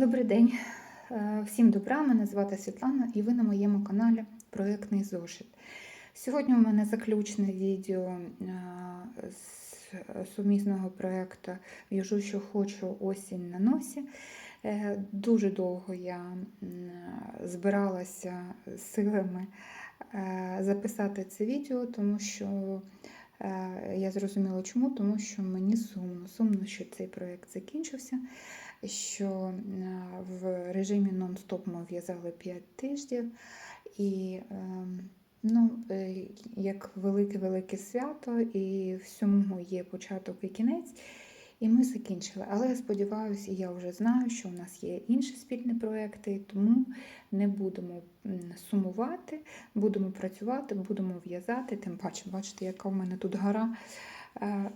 Добрий день, Е, всім добра. Мене звати Світлана і ви на моєму каналі Проєктний зошит. Сьогодні у мене заключне відео е, з сумісного проєкту В'яжу, що хочу осінь на носі. Е, Дуже довго я збиралася силами записати це відео, тому що я зрозуміла чому, тому що мені сумно. Сумно, що цей проєкт закінчився що е, в режимі нон-стоп ми в'язали 5 тижнів, і ем, ну, е, як велике-велике свято, і всьому є початок і кінець. І ми закінчили. Але я сподіваюся, я вже знаю, що у нас є інші спільні проекти, тому не будемо сумувати, будемо працювати, будемо в'язати. Тим паче, бачите, яка в мене тут гора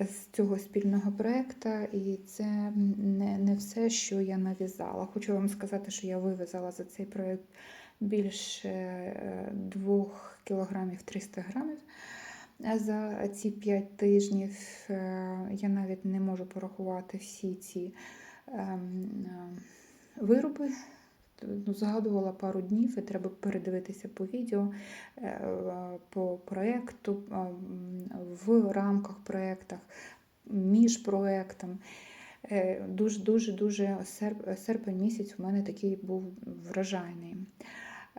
з цього спільного проєкту, і це не, не все, що я нав'язала. Хочу вам сказати, що я вивезала за цей проєкт більше 2 кілограмів 300 грамів. За ці 5 тижнів е, я навіть не можу порахувати всі ці ем, е, вироби. Ну, Згадувала пару днів, і треба передивитися по відео, е, по проєкту, в рамках проєктах, між проєктом. Дуже-дуже дуже серпень місяць у мене такий був вражайний.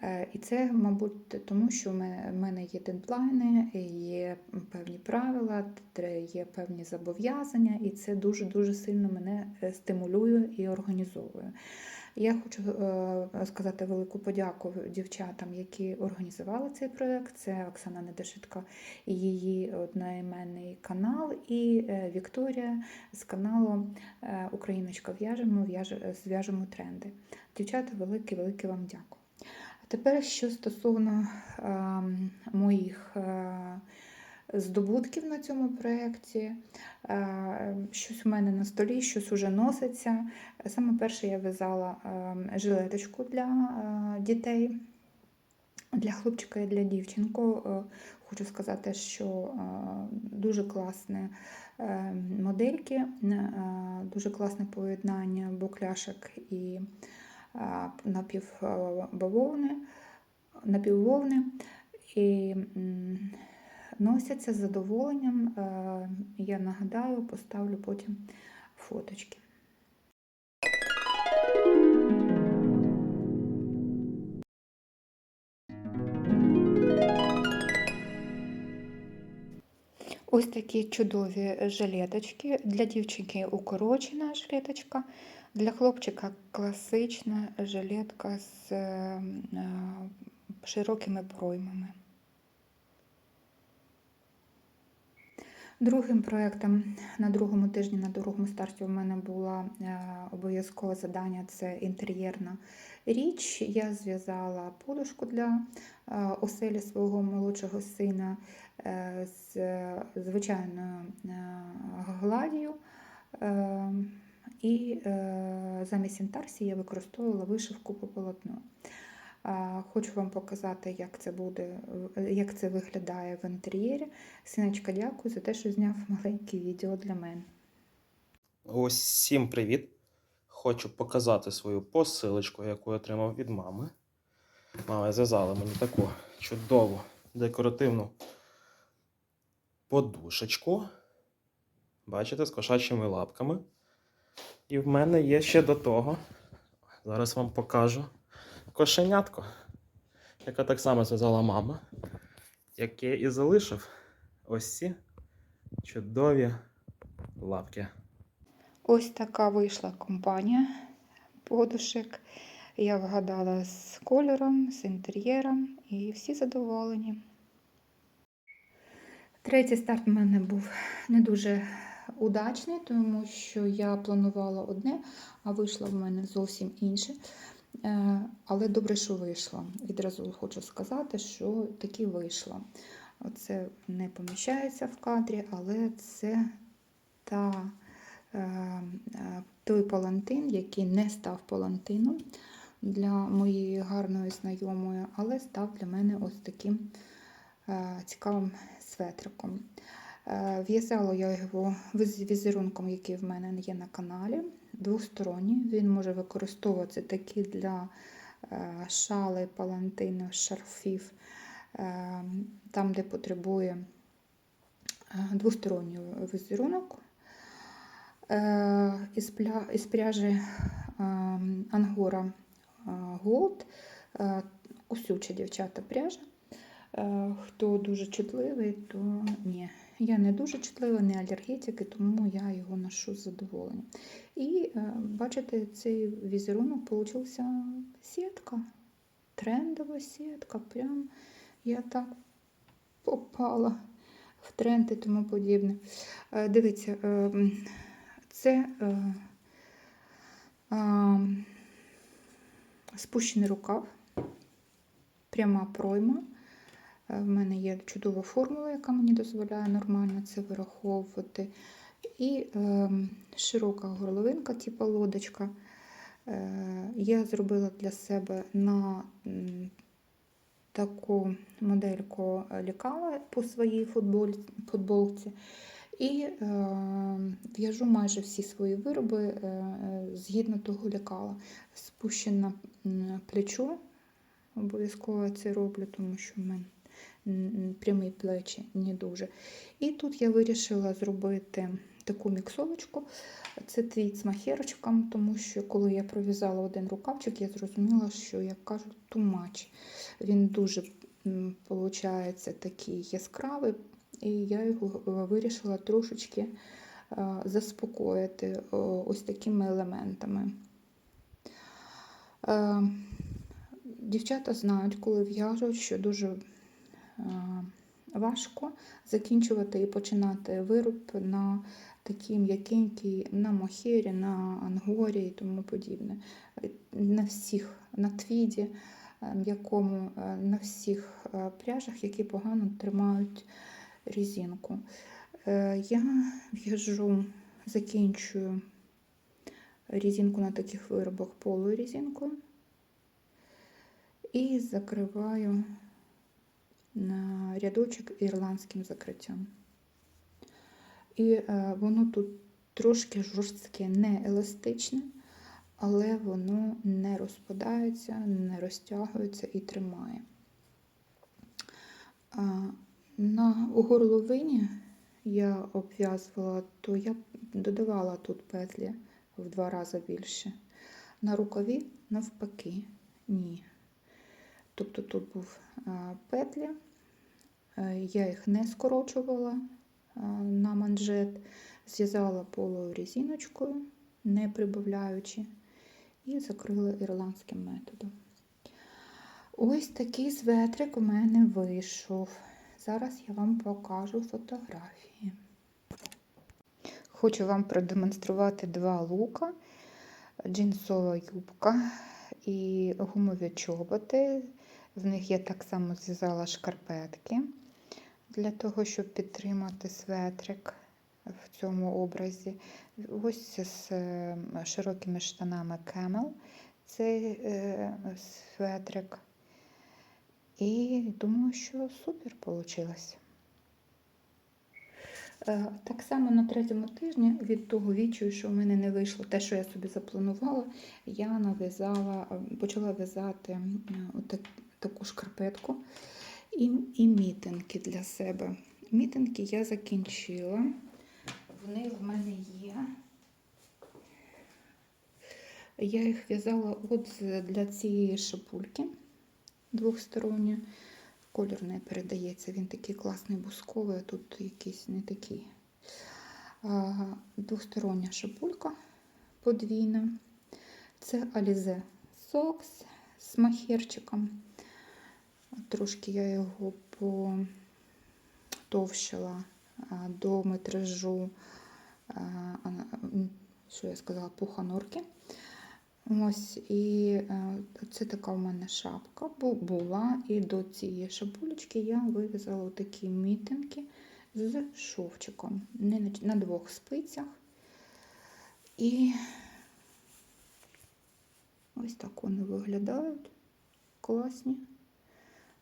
Е, І це, мабуть, тому що в мене- є дедлайни, є певні правила, є певні зобов'язання, і це дуже-дуже сильно мене е, стимулює і організовує. Я хочу е, сказати велику подяку дівчатам, які організували цей проєкт. Це Оксана Недошитко і її одноіменний канал, і е, Вікторія з каналу е, Україночка в'яжемо, в'яже- зв'яжемо тренди. Дівчата, велике-велике вам дякую. Тепер, що стосовно е, моїх е, здобутків на цьому проєкті, е, щось у мене на столі, щось уже носиться. Саме перше я в'язала е, жилеточку для е, дітей, для хлопчика і для дівчинку. Хочу сказати, що дуже класні модельки, дуже класне поєднання букляшок і напівбавовни, напіввовни. І носяться з задоволенням. Е, Я нагадаю, поставлю потім фоточки. Ось такі чудові жилеточки. Для дівчинки укорочена жилеточка, для хлопчика класична жилетка з е, е, широкими проймами. Другим проєктом на другому тижні, на другому старті у мене було е, обов'язкове завдання це інтер'єрна річ. Я зв'язала подушку для е, оселі свого молодшого сина е, з звичайною гладдю. Е, І замість інтарсії я використовувала вишивку по полотну. Хочу вам показати, як це буде, як це виглядає в інтер'єрі. Синочка, дякую за те, що зняв маленьке відео для мене. Ось всім привіт! Хочу показати свою посилочку, яку я отримав від мами. Мама зв'язала мені таку чудову декоративну подушечку. Бачите, з кошачими лапками. І в мене є ще до того. Зараз вам покажу кошенятко, яка так само зв'язала мама, яке і залишив ось ці чудові лапки. Ось така вийшла компанія подушок. Я вгадала з кольором, з інтер'єром і всі задоволені. Третій старт в мене був не дуже удачний, тому що я планувала одне, а вийшло в мене зовсім інше. Е, Але добре, що вийшло. Відразу хочу сказати, що таки вийшло. Оце не поміщається в кадрі, але це та, е, е, той палантин, який не став палантином для моєї гарної знайомої, але став для мене ось таким цікавим светриком. В'язала я його з візерунком, який в мене є на каналі. Двосторонній. Він може використовуватися такі для е, шали, палантинів, шарфів, е, там, де потребує е, двосторонній візерунок. Із, пряжі Ангора Gold. Е, дівчата пряжа. Хто дуже чутливий, то ні. Я не дуже чутлива, не алергетик, і тому я його ношу з задоволенням. І е, бачите, цей візерунок получився сітка. Трендова сітка. Прям я так попала в тренд і тому подібне. Е, Дивіться, е, це спущений рукав, пряма пройма. Е, В мене є чудова формула, яка мені дозволяє нормально це вираховувати. І е, широка горловинка, типу лодочка. Е, я зробила для себе на таку модельку лікала по своїй футболь, футболці. І е, в'яжу майже всі свої вироби е, е, згідно того лікала. Спущена плечо, обов'язково це роблю, тому що в мене прямі плечі не дуже. І тут я вирішила зробити таку міксовочку. Це твіт з махерочком, тому що коли я пров'язала один рукавчик, я зрозуміла, що, як кажуть, much. Він дуже виходить такий яскравий, і я його е, вирішила трошечки е, заспокоїти ось такими елементами. Е, Дівчата знають, коли в'яжуть, що дуже важко закінчувати і починати вироб на такій м'якенькій, на мохері, на ангорі і тому подібне. На всіх, на твіді, е, м'якому, е, на всіх е, пряжах, які погано тримають резинку. Е, Я в'яжу, закінчую резинку на таких виробах полурезинкою і закриваю рядочок ірландським закриттям. І е, воно тут трошки жорстке, не еластичне, але воно не розпадається, не розтягується і тримає. На горловині я обв'язувала, то я додавала тут петлі в два рази більше. На рукаві навпаки, ні. Тобто тут був петлі, е, я їх не скорочувала на манжет, зв'язала полою резиночкою, не прибавляючи, і закрила ірландським методом. Ось такий светрик у мене вийшов. Зараз я вам покажу фотографії. Хочу вам продемонструвати два лука: джинсова юбка і гумові чоботи. В них я так само зв'язала шкарпетки для того, щоб підтримати светрик в цьому образі. Ось з е, широкими штанами Camel цей е, светрик. І думаю, що супер вийшло. Так само на третьому тижні від того відчую, що в мене не вийшло те, що я собі запланувала, я нав'язала, е, почала в'язати е, таку шкарпетку і, і мітинки для себе. Мітинки я закінчила. Вони в мене є. Я їх в'язала от для цієї шапульки двохсторонньої. Колір не передається, він такий класний бусковий, а тут якийсь не такий. Двостороння шапулька подвійна. Це Alize Socks з махерчиком. Трошки я його потовщила до метражу, що я сказала, пуханорки. Ось, і е, це така у мене шапка була. І до цієї шапулечки я вив'язала такі мітинки з шовчиком на двох спицях. І ось так вони виглядають. Класні,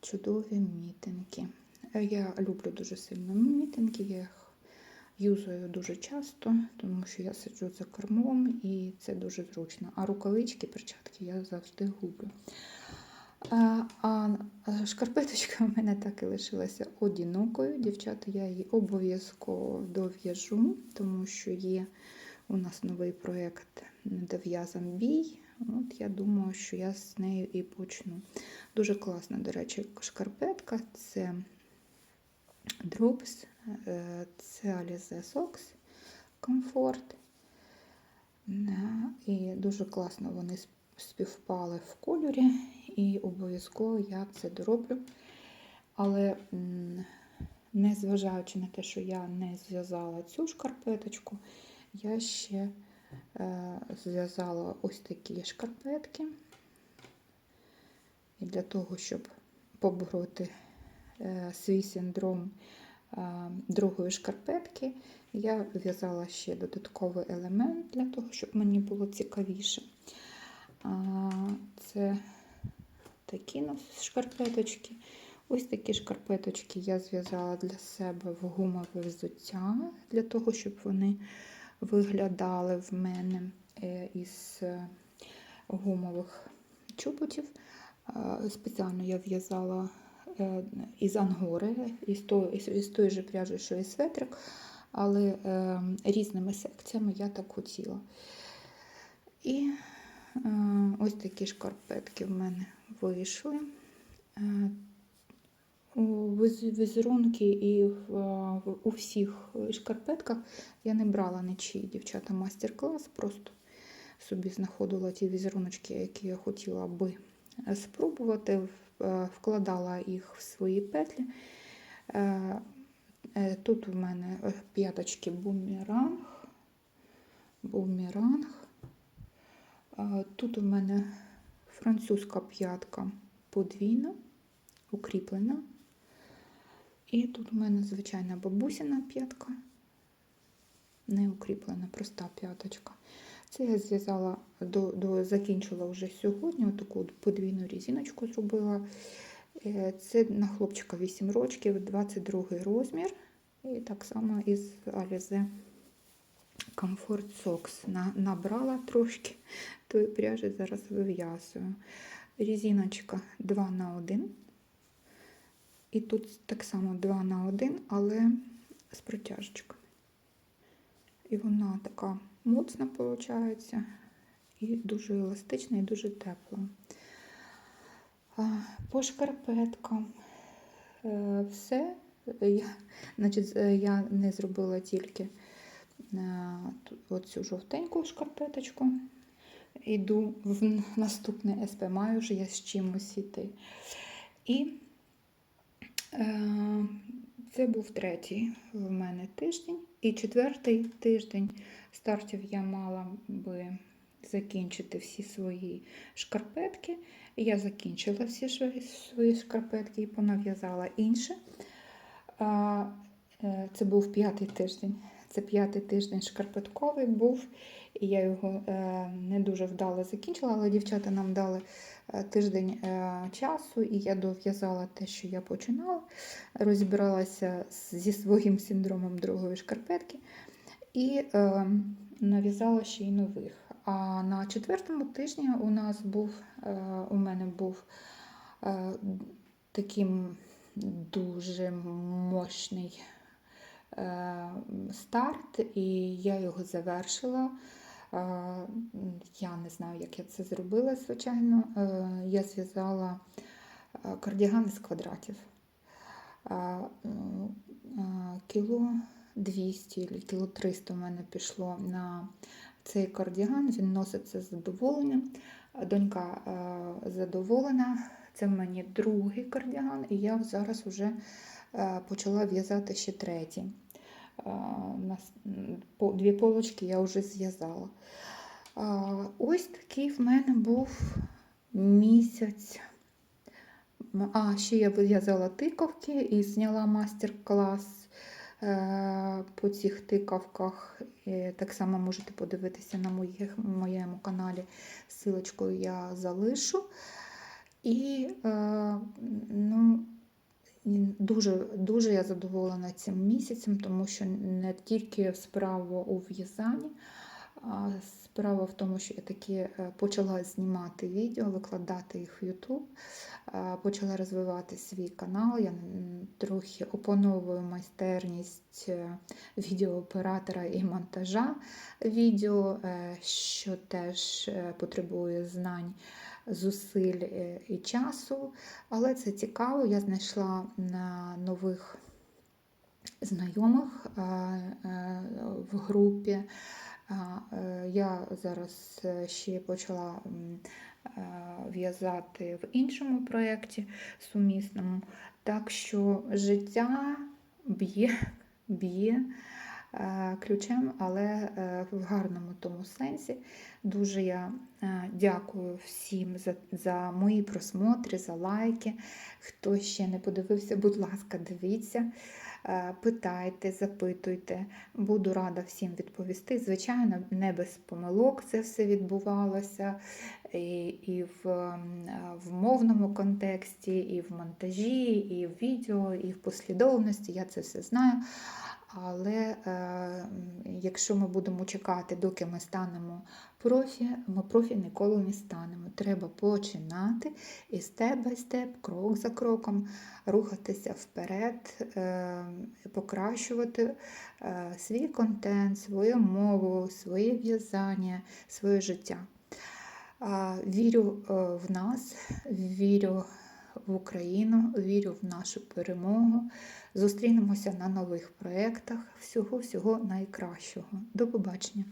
чудові мітинки. Е, Я люблю дуже сильно мітинки, я їх юзаю дуже часто, тому що я сиджу за кермом і це дуже зручно. А рукавички, перчатки я завжди гублю. А, а шкарпеточка у мене так і лишилася одінокою. Дівчата, я її обов'язково дов'яжу, тому що є у нас новий проєкт Дов'язан бій. От я думаю, що я з нею і почну. Дуже класна, до речі, шкарпетка. Це Drops, е, це Alize Socks Comfort. І дуже класно вони співпали в кольорі, і обов'язково я це дороблю. Але незважаючи на те, що я не зв'язала цю шкарпеточку, я ще зв'язала ось такі шкарпетки. І для того, щоб побороти е, свій синдром е, другої шкарпетки, я в'язала ще додатковий елемент для того, щоб мені було цікавіше. Це такі шкарпеточки. Ось такі шкарпеточки я зв'язала для себе в гумове взуття, для того, щоб вони виглядали в мене е, із е, гумових чоботів. Е, Спеціально я в'язала із ангори, із тої, із, тої же пряжі, що і светрик, але різними секціями я так хотіла. І ось такі шкарпетки в мене вийшли. Візерунки і в, в- у всіх шкарпетках я не брала нічий дівчата майстер-клас, просто собі знаходила ті візеруночки, які я хотіла би спробувати, е, вкладала їх в свої петлі. Е, е, Тут у мене п'яточки бумеранг. Бумеранг. Тут у мене французька п'ятка подвійна, укріплена. І тут у мене звичайна бабусіна п'ятка, не укріплена, проста п'яточка. Це я зв'язала до, до закінчила вже сьогодні. Отаку от подвійну різиночку зробила. Е, Це на хлопчика 8 років, 22 розмір. І так само із Alize Comfort Socks. На, набрала трошки тої пряжі, зараз вив'язую. Різиночка 2 на 1. І тут так само 2 на 1, але з протяжечками. І вона така моцна виходить, і дуже еластична, і дуже тепла. По шкарпеткам е, все. Я, значить, я не зробила тільки е, оцю жовтеньку шкарпеточку. Іду в наступне СП, маю вже я з чимось іти. І Це був третій в мене тиждень. І четвертий тиждень стартів я мала би закінчити всі свої шкарпетки. Я закінчила всі свої- шкарпетки і понав'язала інше. Е, Це був п'ятий тиждень. Це п'ятий тиждень шкарпетковий був, і я його е, не дуже вдало закінчила, але дівчата нам дали е, тиждень е, часу, і я дов'язала те, що я починала, розібралася зі своїм синдромом другої шкарпетки і е, нав'язала ще й нових. А на четвертому тижні у нас був, е, у мене був е, таким дуже мощний е, старт, і я його завершила. Е, Я не знаю, як я це зробила, звичайно. Е, Я зв'язала е, кардіган з квадратів. Кіло 200 чи кіло 300 у мене пішло на цей кардіган. Він носиться з задоволенням. Донька задоволена. Це в мені другий кардіган, і я зараз вже почала в'язати ще третій. Дві полочки я вже зв'язала. Ось такий в мене був місяць. А, ще я вив'язала тиковки і зняла мастер-клас е, по цих тикавках. Е, Так само можете подивитися на моєму каналі. Силочкою я залишу. І е, ну, дуже, дуже я задоволена цим місяцем, тому що не тільки справа у в'язанні, а справа в тому, що я таки е, почала знімати відео, викладати їх в YouTube, е, почала розвивати свій канал. Я трохи опановую майстерність е, відеооператора і монтажа відео, що теж потребує знань, зусиль е, і часу. Але це цікаво. Я знайшла на нових знайомих е, е, в групі. Я зараз ще почала в'язати в іншому проєкті сумісному. Так що життя б'є, б'є ключем, але е, в гарному тому сенсі. Дуже я е, дякую всім за, за мої просмотри, за лайки. Хто ще не подивився, будь ласка, дивіться. Е, Питайте, запитуйте, буду рада всім відповісти. Звичайно, не без помилок це все відбувалося і, і в, е, в мовному контексті, і в монтажі, і в відео, і в послідовності. Я це все знаю. Але е, якщо ми будемо чекати, доки ми станемо профі, ми профі ніколи не станемо. Треба починати і степ бай степ, крок за кроком рухатися вперед, е, покращувати е, свій контент, свою мову, своє в'язання, своє життя. Вірю в нас, вірю в Україну, вірю в нашу перемогу. Зустрінемося на нових проєктах. Всього всього найкращого. До побачення.